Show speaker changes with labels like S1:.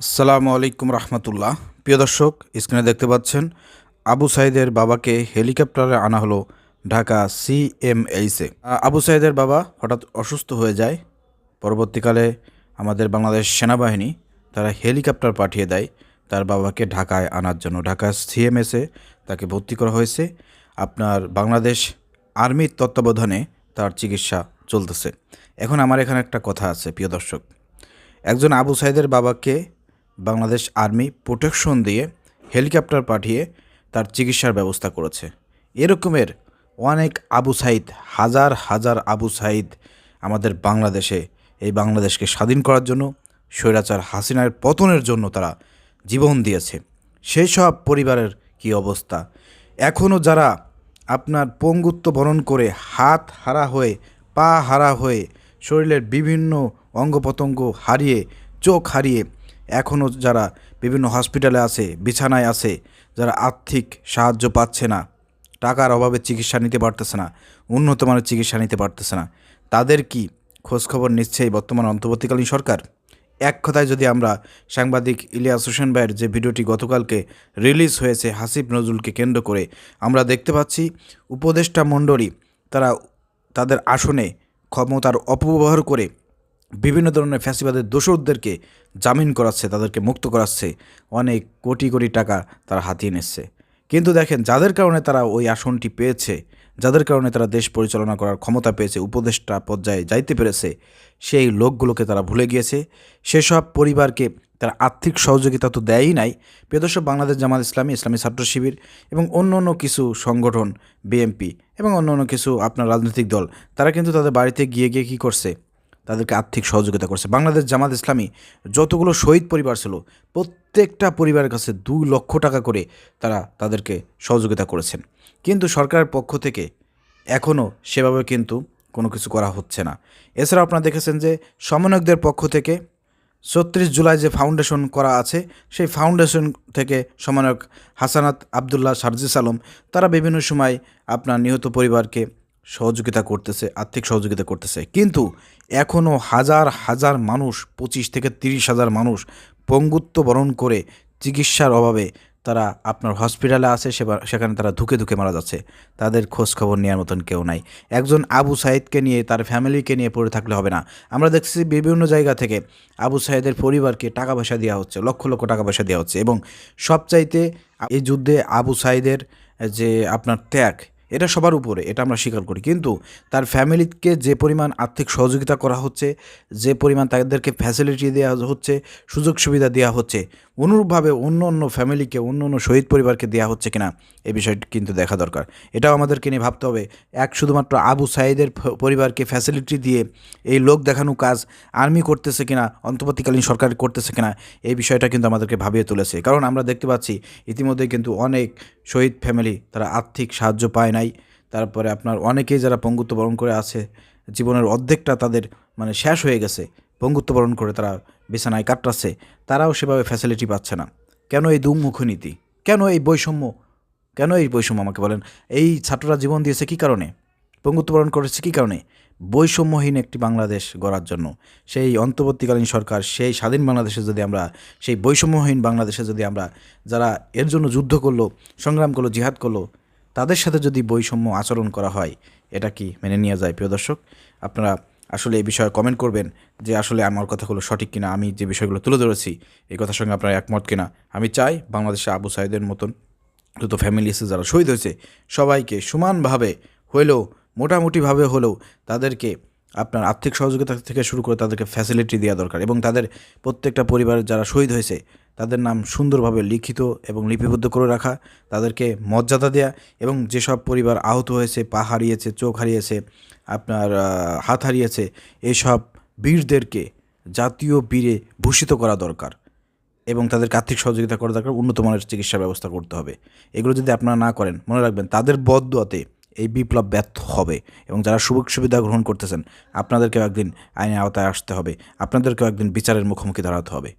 S1: আসসালামু আলাইকুম রহমতুল্লাহ। প্রিয় দর্শক, স্ক্রিনে দেখতে পাচ্ছেন, আবু সাইদের বাবাকে হেলিকপ্টারে আনা হলো ঢাকা সিএমএইসে আবু সাইদের বাবা হঠাৎ অসুস্থ হয়ে যায়। পরবর্তীকালে আমাদের বাংলাদেশ সেনাবাহিনী তারা হেলিকপ্টার পাঠিয়ে দেয় তার বাবাকে ঢাকায় আনার জন্য। ঢাকা সিএমএসে তাকে ভর্তি করা হয়েছে। আপনার বাংলাদেশ আর্মির তত্ত্বাবধানে তার চিকিৎসা চলতেছে। এখন আমার এখানে একটা কথা আছে, প্রিয় দর্শক। একজন আবু সাইদের বাবাকে বাংলাদেশ আর্মি প্রোটেকশন দিয়ে হেলিকপ্টার পাঠিয়ে তার চিকিৎসার ব্যবস্থা করেছে। এরকমের অনেক আবু সাইদ, হাজার হাজার আবু সাইদ আমাদের বাংলাদেশে, এই বাংলাদেশকে স্বাধীন করার জন্য, স্বৈরাচার হাসিনার পতনের জন্য তারা জীবন দিয়েছে। সেই সব পরিবারের কি অবস্থা? এখনও যারা আপনার পঙ্গুত্ব বরণ করে হাত হারা হয়ে, পা হারা হয়ে শরীরের বিভিন্ন অঙ্গ হারিয়ে, চোখ হারিয়ে এখনও যারা বিভিন্ন হসপিটালে আছে, বিছানায় আছে, যারা আর্থিক সাহায্য পাচ্ছে না, টাকার অভাবে চিকিৎসা নিতে পারতেছে না, উন্নত মানের চিকিৎসা নিতে পারতেছে না, তাদের কি খোঁজখবর নিচ্ছে এই বর্তমান অন্তর্বর্তীকালীন সরকার? এক কথায় যদি আমরা সাংবাদিক ইলিয়াস হোসেন ভাইয়ের যে ভিডিওটি গতকালকে রিলিজ হয়েছে হাসিব নজরুলকে কেন্দ্র করে, আমরা দেখতে পাচ্ছি উপদেষ্টা মণ্ডলী তারা তাদের আসনে ক্ষমতার অপব্যবহার করে বিভিন্ন ধরনের ফ্যাসিবাদের দোসরদেরকে জামিন করাচ্ছে, তাদেরকে মুক্ত করাচ্ছে, অনেক কোটি কোটি টাকা তারা হাতিয়ে নিচ্ছে। কিন্তু দেখেন, যাদের কারণে তারা ওই আসনটি পেয়েছে, যাদের কারণে তারা দেশ পরিচালনা করার ক্ষমতা পেয়েছে, উপদেষ্টা পর্যায়ে যাইতে পেরেছে, সেই লোকগুলোকে তারা ভুলে গিয়েছে। সেসব পরিবারকে তারা আর্থিক সহযোগিতা তো দেয়ই নাই। প্রিয়দর্শ বাংলাদেশ জামাত ইসলামী ইসলামী ছাত্র শিবির এবং অন্য অন্য কিছু সংগঠন বিএমপি এবং অন্য অন্য কিছু আপনার রাজনৈতিক দল, তারা কিন্তু তাদের বাড়িতে গিয়ে গিয়ে কী করছে? তাদেরকে আর্থিক সহযোগিতা করছে। বাংলাদেশ জামাত ইসলামী যতগুলো শহীদ পরিবার ছিল, প্রত্যেকটা পরিবারের কাছে দু লক্ষ টাকা করে তারা তাদেরকে সহযোগিতা করেছেন। কিন্তু সরকারের পক্ষ থেকে এখনও সেভাবে কিন্তু কোনো কিছু করা হচ্ছে না। এছাড়াও আপনারা দেখেছেন যে সমন্বয়কদের পক্ষ থেকে ছত্রিশ জুলাই যে ফাউন্ডেশন করা আছে, সেই ফাউন্ডেশন থেকে সমন্বয়ক হাসানাত আবদুল্লাহ সার্জিস আলম, তারা বিভিন্ন সময় আপনার নিহত পরিবারকে সহযোগিতা করতেছে, আর্থিক সহযোগিতা করতেছে। কিন্তু এখনও হাজার হাজার মানুষ, পঁচিশ থেকে তিরিশ হাজার মানুষ পঙ্গুত্ব বরণ করে চিকিৎসার অভাবে তারা আপনার হসপিটালে আছে সেখানে তারা ধুকে ধুকে মারা যাচ্ছে। তাদের খোঁজ খবর নেওয়ার মতন কেউ নাই। একজন আবু সাইদকে নিয়ে, তার ফ্যামিলিকে নিয়ে পড়ে থাকলে হবে না। আমরা দেখছি বিভিন্ন জায়গা থেকে আবু সাইদের পরিবারকে টাকা পয়সা দেওয়া হচ্ছে, লক্ষ লক্ষ টাকা পয়সা দেওয়া হচ্ছে এবং সবচাইতে এই যুদ্ধে আবু সাইদের যে আপনার ত্যাগ এটা সবার উপরে, এটা আমরা স্বীকার করি। কিন্তু তার ফ্যামিলিকে যে পরিমাণ আর্থিক সহযোগিতা করা হচ্ছে, যে পরিমাণ তাদেরকে ফ্যাসিলিটি দেওয়া হচ্ছে সুযোগ সুবিধা দেওয়া হচ্ছে অনুরূপভাবে অন্য অন্য ফ্যামিলিকে, অন্য অন্য শহীদ পরিবারকে দেওয়া হচ্ছে কিনা এই বিষয়টি কিন্তু দেখা দরকার। এটাও আমাদেরকে নিয়ে ভাবতে হবে। এক, শুধুমাত্র আবু সাইদের পরিবারকে ফ্যাসিলিটি দিয়ে এই লোক দেখানো কাজ আর্মি করতেছে কিনা, অন্তর্বর্তীকালীন সরকার করতেছে কিনা, এই বিষয়টা কিন্তু আমাদেরকে ভাবিয়ে তুলেছে। কারণ আমরা দেখতে পাচ্ছি, ইতিমধ্যে কিন্তু অনেক শহীদ ফ্যামিলি তারা আর্থিক সাহায্য পায় নাই। তারপরে আপনার অনেকেই যারা পঙ্গুত্ব বরণ করে আছে, জীবনের অর্ধেকটা তাদের মানে শেষ হয়ে গেছে। পঙ্গুত্ব বরণ করে তারা বিছানায় কাটরাচ্ছে তারাও সেভাবে ফ্যাসিলিটি পাচ্ছে না। কেন এই দুমুখ নীতি? কেন এই বৈষম্য? কেন এই বৈষম্য আমাকে বলেন? এই ছাত্ররা জীবন দিয়েছে কী কারণে? পঙ্গুত্ব বরণ করেছে কী কারণে? বৈষম্যহীন একটি বাংলাদেশ গড়ার জন্য। সেই অন্তর্বর্তীকালীন সরকার, সেই স্বাধীন বাংলাদেশে যদি আমরা, সেই বৈষম্যহীন বাংলাদেশে যদি আমরা যারা এর জন্য যুদ্ধ করল, সংগ্রাম করল, জিহাদ করল, তাদের সাথে যদি বৈষম্য আচরণ করা হয়, এটা কি মেনে নেওয়া যায় প্রিয় দর্শক? আপনারা আসলে এই বিষয়ে কমেন্ট করবেন যে আসলে আমার কথাগুলো সঠিক কিনা, আমি যে বিষয়গুলো তুলে ধরেছি, এই কথার সঙ্গে আপনারা একমত কিনা। আমি চাই বাংলাদেশে আবু সাইদের মতন যত ফ্যামিলিসে যারা শহীদ হয়েছে, সবাইকে সমানভাবে হলেও, মোটামুটিভাবে হলেও তাদেরকে আপনার আর্থিক সহযোগিতা থেকে শুরু করে তাদেরকে ফ্যাসিলিটি দেওয়া দরকার এবং তাদের প্রত্যেকটা পরিবারের যারা শহীদ হয়েছে তাদের নাম সুন্দরভাবে লিখিত এবং লিপিবদ্ধ করে রাখা, তাদেরকে মর্যাদা দেয়া এবং যেসব পরিবার আহত হয়েছে, পা হারিয়েছে, চোখ হারিয়েছে, আপনার হাত হারিয়েছে এইসব বীরদেরকে জাতীয় বীরে ভূষিত করা দরকার এবং তাদেরকে আর্থিক সহযোগিতা করা দরকার উন্নত মানের চিকিৎসা ব্যবস্থা করতে হবে। এগুলো যদি আপনারা না করেন, মনে রাখবেন তাদের বদুয়াতে এই বিপ্লব ব্যর্থ হবে এবং যারা সুযোগ সুবিধা গ্রহণ করতেছেন, আপনাদেরকেও একদিন আইনের আওতায় আসতে হবে, আপনাদেরকেও একদিন বিচারের মুখোমুখি দাঁড়াতে হবে।